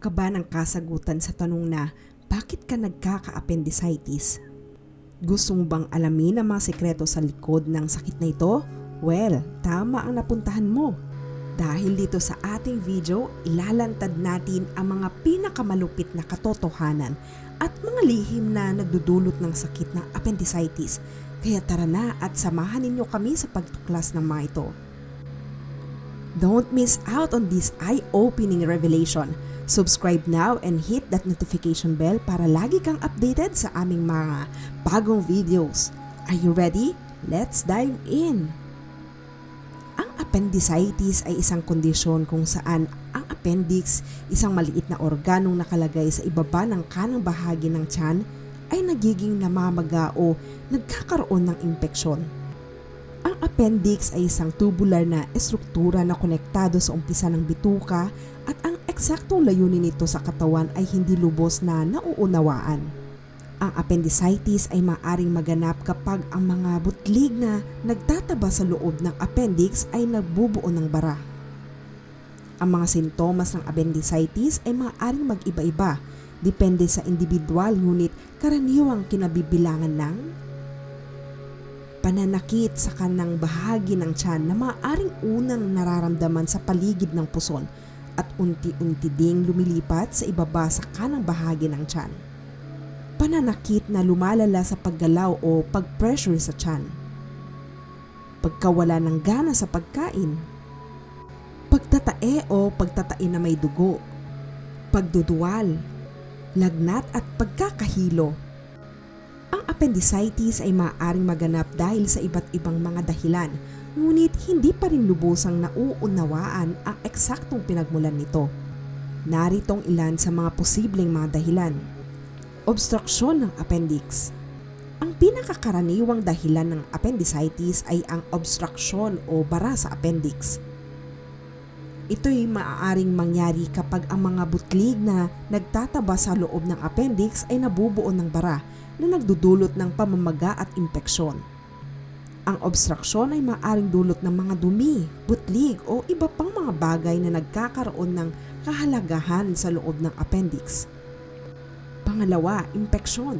Naghahanap ka ba ng kasagutan sa tanong na bakit ka nagkaka-appendicitis? Gusto mo bang alamin ang mga sekreto sa likod ng sakit na ito? Well, tama ang napuntahan mo. Dahil dito sa ating video, ilalantad natin ang mga pinakamalupit na katotohanan at mga lihim na nagdudulot ng sakit ng appendicitis. Kaya tara na at samahan ninyo kami sa pagtuklas ng mga ito. Don't miss out on this eye-opening revelation. Subscribe now and hit that notification bell para lagi kang updated sa aming mga bagong videos. Are you ready? Let's dive in! Ang appendicitis ay isang kondisyon kung saan ang appendix, isang maliit na organong nakalagay sa ibaba ng kanang bahagi ng tiyan, ay nagiging namamaga o nagkakaroon ng impeksyon. Ang appendix ay isang tubular na estruktura na konektado sa umpisa ng bituka at ang eksaktong layunin nito sa katawan ay hindi lubos na nauunawaan. Ang appendicitis ay maaring maganap kapag ang mga butlig na nagtataba sa loob ng appendix ay nagbubuo ng bara. Ang mga sintomas ng appendicitis ay maaaring mag-iba-iba, depende sa individual ngunit karaniwang kinabibilangan ng pananakit sa kanang bahagi ng tiyan na maaaring unang nararamdaman sa paligid ng puson at unti-unti ding lumilipat sa ibaba sa kanang bahagi ng tiyan. Pananakit na lumalala sa paggalaw o pag-pressure sa tiyan. Pagkawala ng gana sa pagkain. Pagtatae o pagtatae na may dugo. Pagduduwal. Lagnat at pagkakahilo ang appendicitis ay maaaring maganap dahil sa iba't ibang mga dahilan, ngunit hindi pa rin lubusang nauunawaan ang eksaktong pinagmulan nito. Naritong ilan sa mga posibleng mga dahilan. Obstruksyon ng appendix. Ang pinakakaraniwang dahilan ng appendicitis ay ang obstruction o bara sa appendix. Ito'y maaaring mangyari kapag ang mga butlig na nagtataba sa loob ng appendix ay nabubuo ng bara na nagdudulot ng pamamaga at impeksyon. Ang obstruksyon ay maaaring dulot ng mga dumi, butlig o iba pang mga bagay na nagkakaroon ng kahalagahan sa loob ng appendix. Pangalawa, impeksyon.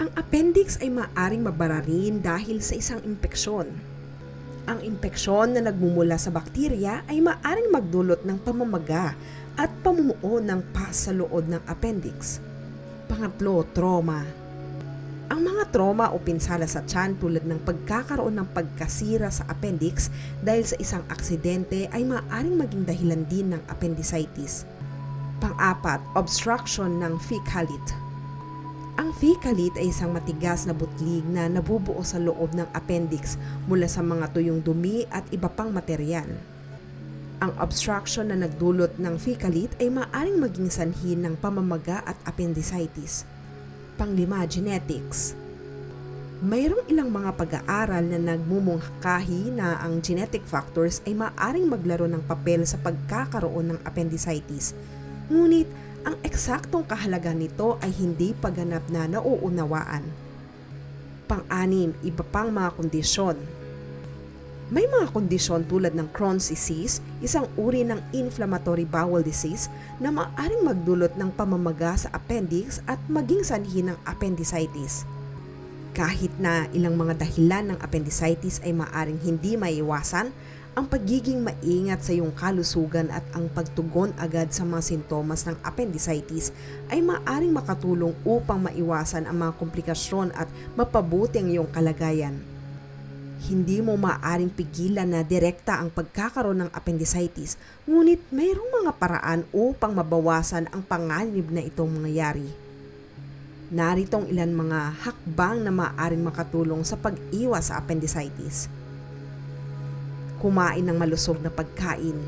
Ang appendix ay maaaring mabara rin dahil sa isang impeksyon. Ang impeksyon na nagmumula sa bakterya ay maaaring magdulot ng pamamaga at pamumuo ng pas sa loob ng appendix. Pangatlo, trauma. Ang mga trauma o pinsala sa tiyan tulad ng pagkakaroon ng pagkasira sa appendix dahil sa isang aksidente ay maaaring maging dahilan din ng appendicitis. Pang-apat, obstruction ng fecalit. Ang fecalit ay isang matigas na butlig na nabubuo sa loob ng appendix mula sa mga tuyong dumi at iba pang material. Ang obstruction na nagdulot ng fecalit ay maaring maging sanhi ng pamamaga at appendicitis. Panglima, genetics. Mayroong ilang mga pag-aaral na nagmumungkahi na ang genetic factors ay maaring maglaro ng papel sa pagkakaroon ng appendicitis. Ngunit, ang eksaktong kahalaga nito ay hindi paganap na nauunawaan. Pang-anim, iba pang mga kondisyon may mga kondisyon tulad ng Crohn's disease, isang uri ng inflammatory bowel disease na maaaring magdulot ng pamamaga sa appendix at maging sanhi ng appendicitis. Kahit na ilang mga dahilan ng appendicitis ay maaaring hindi maiwasan, ang pagiging maingat sa iyong kalusugan at ang pagtugon agad sa mga sintomas ng appendicitis ay maaaring makatulong upang maiwasan ang mga komplikasyon at mapabuti ang iyong kalagayan hindi mo maaring pigilan na direkta ang pagkakaroon ng appendicitis, ngunit mayroong mga paraan upang mabawasan ang panganib na itong mangyayari. Naritong ilan mga hakbang na maaaring makatulong sa pag-iwas sa appendicitis. Kumain ng malusog na pagkain.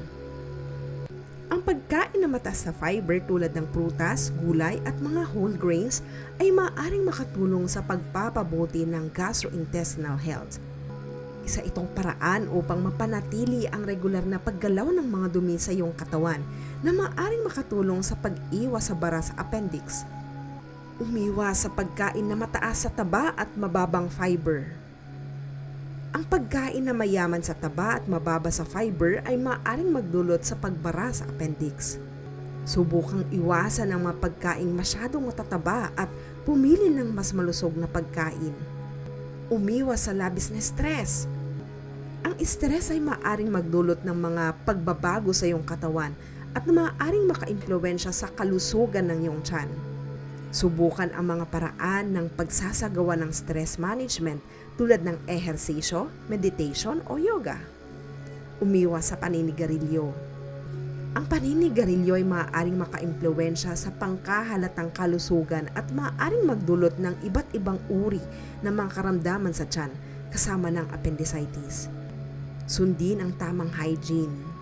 Ang pagkain na mataas na fiber tulad ng prutas, gulay at mga whole grains ay maaaring makatulong sa pagpapabuti ng gastrointestinal health isa itong paraan upang mapanatili ang regular na paggalaw ng mga dumi sa iyong katawan na maaring makatulong sa pag-iwas sa bara sa appendix. Umiwas sa pagkain na mataas sa taba at mababang fiber. Ang pagkain na mayaman sa taba at mababa sa fiber ay maaring magdulot sa pagbara sa appendix. Subukang iwasan ang mga pagkain masyadong matataba at pumili ng mas malusog na pagkain. Umiwas sa labis na stress. Ang stress ay maaring magdulot ng mga pagbabago sa iyong katawan at maaaring makaimpluwensya sa kalusugan ng iyong tiyan. Subukan ang mga paraan ng pagsasagawa ng stress management tulad ng ehersisyo, meditation o yoga. Umiwas sa paninigarilyo. Ang paninigarilyo ay maaaring makaimpluwensya sa pangkahalatang kalusugan at maaaring magdulot ng iba't ibang uri ng mga karamdaman sa tiyan kasama ng appendicitis. Sundin ang tamang hygiene.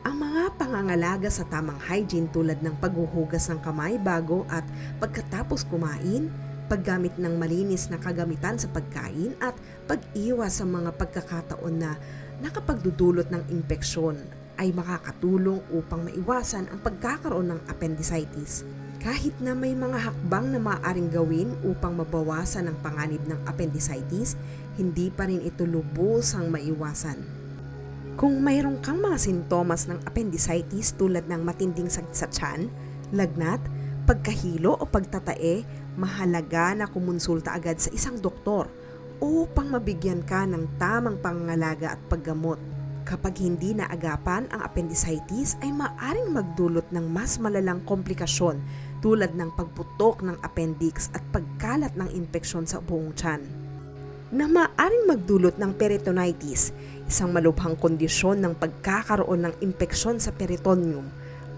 Ang mga pangangalaga sa tamang hygiene tulad ng paghuhugas ng kamay bago at pagkatapos kumain, paggamit ng malinis na kagamitan sa pagkain at pag-iwas sa mga pagkakataon na nakapagdudulot ng impeksyon ay makakatulong upang maiwasan ang pagkakaroon ng appendicitis. Kahit na may mga hakbang na maaaring gawin upang mabawasan ang panganib ng appendicitis, hindi pa rin ito lubusang maiwasan. Kung mayroon kang mga sintomas ng appendicitis tulad ng matinding sakit sa tiyan, lagnat, pagkahilo o pagtatae, mahalaga na kumonsulta agad sa isang doktor upang mabigyan ka ng tamang pangangalaga at paggamot. Kapag hindi naagapan ang appendicitis ay maaring magdulot ng mas malalang komplikasyon tulad ng pagputok ng appendix at pagkalat ng impeksyon sa buong tiyan na maaring magdulot ng peritonitis, isang malubhang kondisyon ng pagkakaroon ng impeksyon sa peritoneum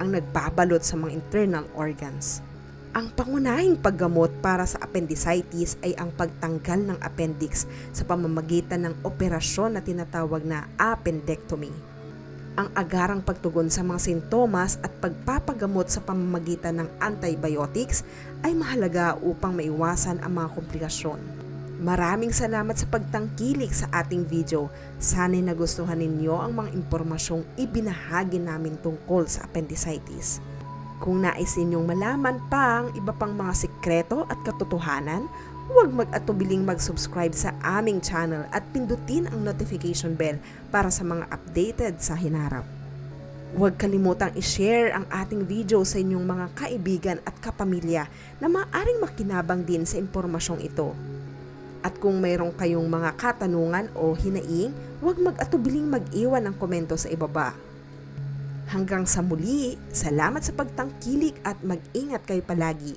ang nagbabalot sa mga internal organs. Ang pangunahing paggamot para sa appendicitis ay ang pagtanggal ng appendix sa pamamagitan ng operasyon na tinatawag na appendectomy. Ang agarang pagtugon sa mga sintomas at pagpapagamot sa pamamagitan ng antibiotics ay mahalaga upang maiwasan ang mga komplikasyon. Maraming salamat sa pagtangkilik sa ating video. Sana'y nagustuhan ninyo ang mga impormasyong ibinahagi namin tungkol sa appendicitis. Kung nais ninyong malaman pa ang iba pang mga sikreto at katotohanan, huwag mag-atubiling mag-subscribe sa aming channel at pindutin ang notification bell para sa mga updated sa hinarap. Huwag kalimutang i-share ang ating video sa inyong mga kaibigan at kapamilya na maaring makinabang din sa impormasyong ito. At kung mayroong kayong mga katanungan o hinaing, huwag mag-atubiling mag-iwan ng komento sa ibaba. Hanggang sa muli, salamat sa pagtangkilik at mag-ingat kayo palagi.